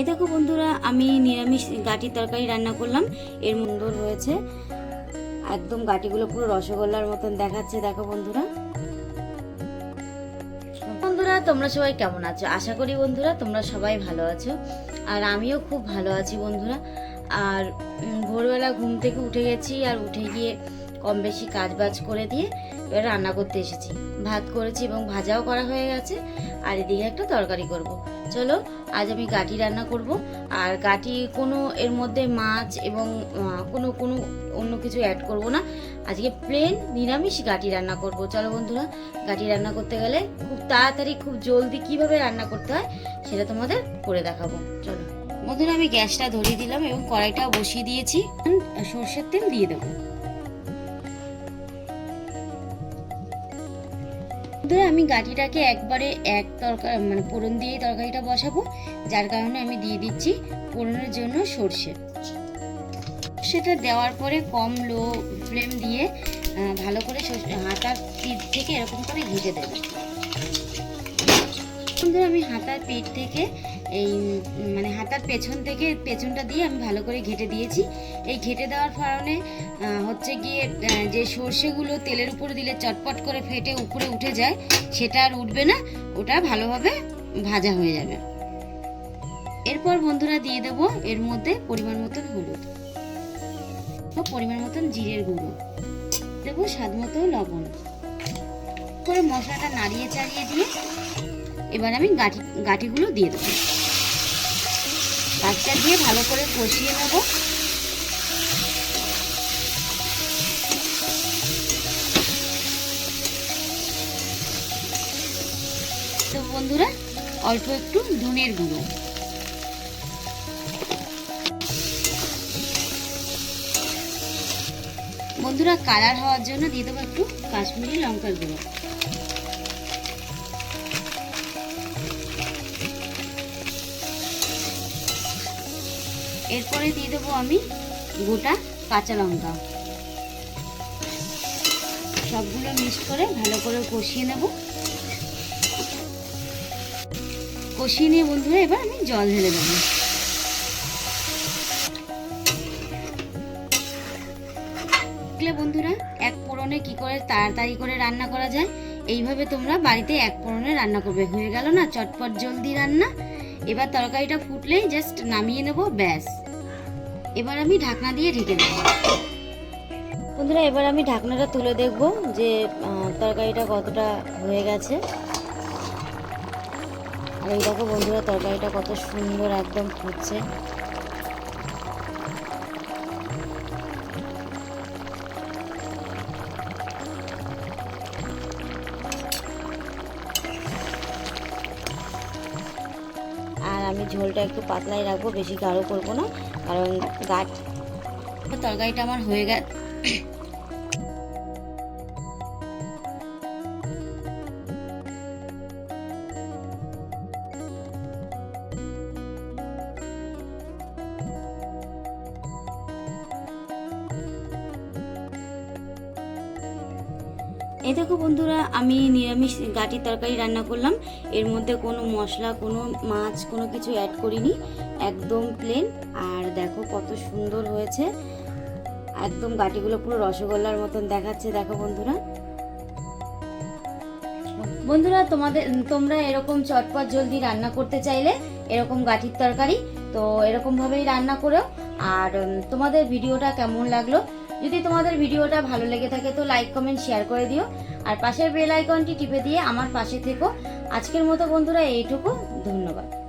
এই দেখো বন্ধুরা, আমি নিরামিষ গাটির তরকারি রান্না করলাম। এর সুন্দর হয়েছে একদম গাটিগুলো পুরো রসগোল্লার মতন দেখাচ্ছে, দেখো বন্ধুরা। বন্ধুরা, তোমরা সবাই কেমন আছো? আশা করি বন্ধুরা, তোমরা সবাই ভালো আছো। আর আমিও খুব ভালো আছি বন্ধুরা। আর ভোরবেলা ঘুম থেকে উঠে গেছি আর উঠে গিয়ে কম বেশি কাজ বাজ করে দিয়ে এবার রান্না করতে এসেছি। ভাত করেছি এবং ভাজাও করা হয়ে গেছে। আর এদিকে একটা তরকারি করব। চলো, আজ আমি গাটি রান্না করব। আর গাটি কোনো, এর মধ্যে মাছ এবং কোনো কোনো অন্য কিছু অ্যাড করব না। আজকে প্লেন নিরামিষ গাটি রান্না করব। চলো বন্ধুরা, গাটি রান্না করতে গেলে খুব তাড়াতাড়ি, খুব জলদি কীভাবে রান্না করতে হয় সেটা তোমাদের করে দেখাবো। চলো। বন্ধুরা, আমি গ্যাসটা ধরিয়ে দিলাম এবং কড়াইটাও বসিয়ে দিয়েছি। সর্ষের তেল দিয়ে দেবো। বন্ধুরা আমি গাঠিটাকে একবারে এক তরকারি মানে ফোড়ন দিয়ে তরকারিটা বসাবো, যার কারণে আমি দিয়ে দিচ্ছি ফোড়নের জন্য সর্ষে। সেটা দেওয়ার পরে কম লো ফ্লেম দিয়ে ভালো করে হাতার পিঠ থেকে এরকম করে ঘুটে দেবে। আমি হাতার পিঠ থেকে এই মানে হাতার পেছন থেকে পেছনটা দিয়ে আমি ভালো করে ঘেটে দিয়েছি। এই ঘেটে দেওয়ার কারণে হচ্ছে গিয়ে যে সর্ষেগুলো তেলের উপরে দিলে চটপট করে ফেটে উপরে উঠে যায়, সেটা আর উঠবে না, ওটা ভালোভাবে ভাজা হয়ে যাবে। এরপর বন্ধুরা দিয়ে দেবো এর মধ্যে পরিমাণ মতন হলুদ। ও পরিমাণ মতন জিরের গুঁড়ো। দেবো স্বাদ মতো লবণ। করে মশলাটা নাড়িয়ে চাড়িয়ে দিয়ে এবার আমি গাঠি গাঠিগুলো দিয়ে দেবো। গাছটা দিয়ে ভালো করে কষিয়ে নেব। তো বন্ধুরা, অল্প একটু ধনের গুঁড়ো। বন্ধুরা, কালার হওয়ার জন্য দিয়ে দেবো একটু কাশ্মীরি লঙ্কার গুঁড়ো। এরপরে দিয়ে দেবো আমি গোটা কাঁচা লঙ্কা। সবগুলো মিক্স করে ভালো করে কষিয়ে নেব। কষিয়ে নিয়ে বন্ধুরা এবার আমি জল ঢেলে দেবো। বন্ধুরা, এক পোড়নে কি করে তাড়াতাড়ি করে রান্না করা যায়, এইভাবে তোমরা বাড়িতে এক পোড়নে রান্না করবে। হয়ে গেল না, চটপট জলদি রান্না। এবার তরকারিটা ফুটলেই জাস্ট নামিয়ে নেব, ব্যাস। এবার আমি ঢাকনা দিয়ে ঢেকে দেবো। বন্ধুরা, এবার আমি ঢাকনাটা তুলে দেখব যে তরকারিটা কতটা হয়ে গেছে। আর এই দেখো বন্ধুরা, তরকারিটা কত সুন্দর একদম ফুটছে। আর আমি ঝোলটা একটু পাতলাই রাখব, বেশি গাঢ় করব না। কারণ গাছ তরকারিটা আমার হয়ে গেছে। এই দেখো বন্ধুরা, আমি নিরামিষ গাটির তরকারি রান্না করলাম। এর মধ্যে কোনো মশলা, কোনো মাছ, কোনো কিছু অ্যাড করিনি। একদম প্লেন আর দেখো কত সুন্দর হয়েছে। একদম গাটিগুলো পুরো রসগোল্লার মতন দেখাচ্ছে, দেখো বন্ধুরা। বন্ধুরা, তোমাদের, তোমরা এরকম চটপট জলদি রান্না করতে চাইলে এরকম গাঠির তরকারি, তো এরকম ভাবেই রান্না করো আর তোমাদের ভিডিওটা কেমন লাগল যদি তোমাদের ভিডিওটা ভালো লেগে থাকে তো লাইক কমেন্ট শেয়ার করে দিও। আর পাশের বেল আইকনটি টিপে দিয়ে আমার পাশে থেকো। আজকের মতো বন্ধুরা, এইটুকু। ধন্যবাদ।